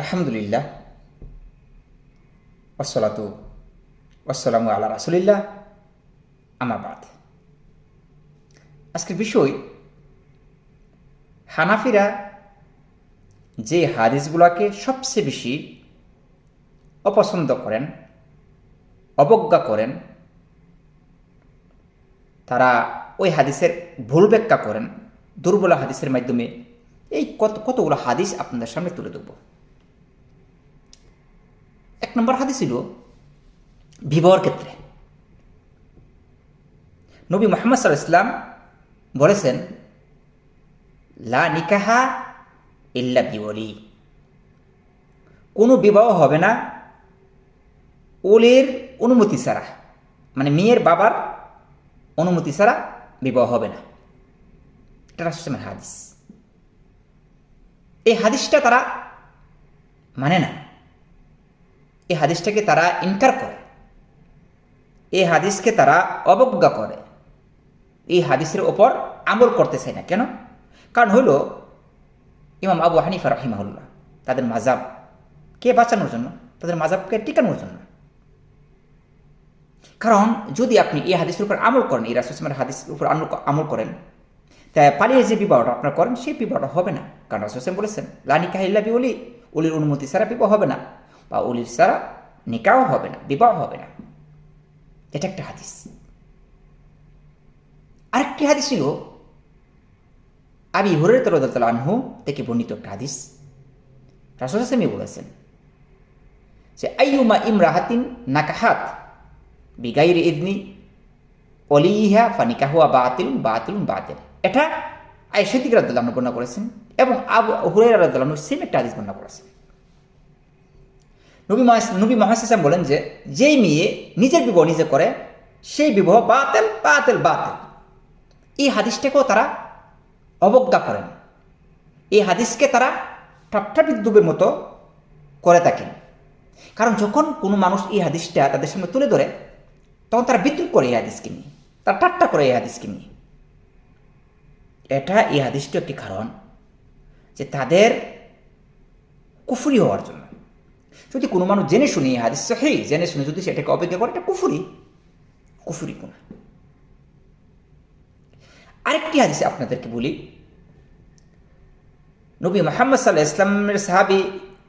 আলহামদুলিল্লাহ। আসসালাতু আসসালামু আল্লাহ রাসুলিল্লাহ। আমাবাদ আজকের বিষয়, হানাফিরা যে হাদিসগুলোকে সবচেয়ে বেশি অপছন্দ করেন, অবজ্ঞা করেন, তারা ওই হাদিসের ভুল ব্যাখ্যা করেন, দুর্বল হাদিসের মাধ্যমে এই কত, কতগুলো হাদিস আপনাদের সামনে তুলে দেব নম্বর হাদিস ছিল বিবাহর ক্ষেত্রে। নবী মোহাম্মদ সাল ইসলাম বলেছেন, লা নিকাহা ইল্লা বিওলি। কোনো বিবাহ হবে না ওলের অনুমতি ছাড়া মানে মেয়ের বাবার অনুমতি ছাড়া বিবাহ হবে না। এটা রাসুলের হাদিস। এই হাদিসটা তারা মানে না। এই হাদিসটাকে তারা ইনকার করে। এই হাদিসকে তারা অবজ্ঞা করে। এই হাদিসের ওপর আমল করতে চায় না। কেন? কারণ হইল ইমাম আবু হানিফা রাহিমাহুল্লাহ, তাদের মাজাব কে বাঁচানোর জন্য? তাদের মাজাবকে টিকানোর জন্য। কারণ যদি আপনি এই হাদিসের উপর আমল করেন, এই রাসুসমের হাদিসের উপর আমল করেন তাই পালিয়ে যে বিবাহটা আপনার করেন, সেই বিবাহটা হবে না। কারণ রাসুসেম বলেছেন লানিকা ইল্লাবি অলি অলির অনুমতি ছাড়া বিবাহ হবে না। বা অলির ছাড়া নিকাও হবে না, বিবাহ হবে না। এটা একটা হাদিস। আরেকটি হাদিস ছিল আবি হুরের তরদাল আনহু থেকে বর্ণিত একটা হাদিস। রাসুল হাসেমি বলেছেন যে, আইয়ুমা ইমরাহাতিন নাকাহাত বিগাইর ইদনি অলিহা ফানিকাহুয়া বাতিল বাতিল বাতিল। এটা আয়সিক রাদ্দাল্লাহ বর্ণনা করেছেন এবং আবু হুরাই রাদ্দাল্লাহ সেম একটা হাদিস বর্ণনা করেছেন। নবী নবী মহাসাম বলেন যে, যেই মেয়ে নিজের বিবাহ নিজে করে, সেই বিবাহ বাতেল বাতেল বাতেল। এই হাদিসটাকেও তারা অবজ্ঞা করেন। এই হাদিসকে তারা ঠাট্টা বিদ্যুবের মতো করে থাকেন। কারণ যখন কোনো মানুষ এই হাদিসটা তাদের সামনে তুলে ধরে, তখন তারা বিদ্রুপ করে এই হাদিসকে নিয়ে। তারা ঠাট্টা করে এই হাদিসকে নিয়ে। এটা এই হাদিসটি একটি কারণ যে তাদের কুফুরি হওয়ার জন্য। যদি কোনো মানুষ জেনে শুনে হাদিস সহি জেনে শুনে যদি সেটাকে অপেক্ষা করে, এটা কুফুরি। কুফুরি কোনা? আরেকটি হাদিস আপনাদেরকে বলি। নবী মোহাম্মদ সাল্লাহ ইসলামের সাহাবি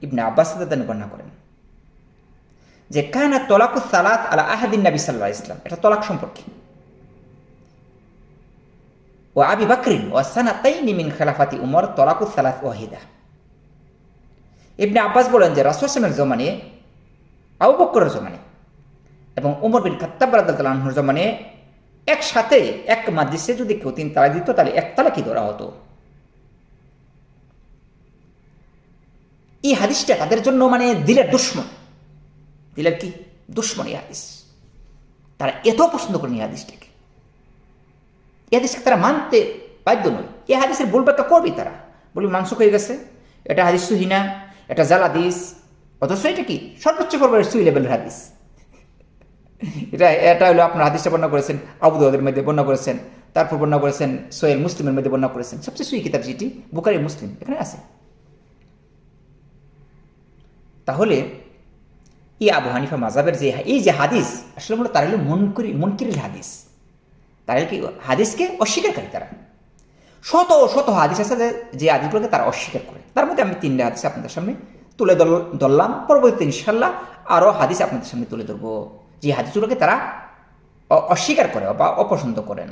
ইবনে আব্বাস বর্ণনা করেন যে, কানা তলাকু সালাত আলা আহাদিন নবী সাল্লাহ ইসলাম এটা তলাক সম্পর্কে। ও আবি বাকরিন ও সানাতাইনি মিন খেলাফাতি উমর তলাকু সালাত ওয়াহিদা। ইবনে আব্বাস বলেন যে রাসুসলামের জমানে, আবু বক্করের জমানে এবং উমর বিন খাত্তাব জমানে একসাথে এক মাদ্রিসে যদি কেউ তিন তালা দিত, তাহলে এক তালাকি ধরা হতো? এই হাদিসটা তাদের জন্য মানে দিলের দুশ্মন। দিলের কি? দুশ্মন এই হাদিস। তারা এত পছন্দ করেন এই হাদিসটাকে। এই হাদিসকে তারা মানতে বাধ্য নয়। এই হাদিসের ভুল ব্যাখ্যা করবে তারা। বলি মাংস হয়ে গেছে, এটা হাদিস সুহিনা এটা জাল হাদিস অথচ এটা কি? সর্বোচ্চ পর্বের সুই লেভেলের হাদিস। এটা এটা হলো আপনার হাদিসটা বর্ণনা করেছেন আবুদের মধ্যে বর্ণনা করেছেন, তারপর বর্ণনা করেছেন সোহেল মুসলিমের মধ্যে বর্ণনা করেছেন। সবচেয়ে সুই কিতাব যেটি বুকারি মুসলিম, এখানে আছে। তাহলে, এই আবু হানিফা মাজাবের যে, এই যে হাদিস, আসলে মূলত তারা হলো মনকুরি মনকিরিল হাদিস। তারা কি, হাদিসকে অস্বীকারী তারা। শত শত হাদিস আছে যে যে হাদিসগুলোকে তারা অস্বীকার করে। তার মধ্যে আমি তিনটা হাদিস আপনাদের সামনে তুলে ধরলাম। পরবর্তীতে ইনশাল্লাহ আরও হাদিস আপনাদের সামনে তুলে ধরবো। যে হাদিসগুলোকে তারা অস্বীকার করে বা অপছন্দ করেন।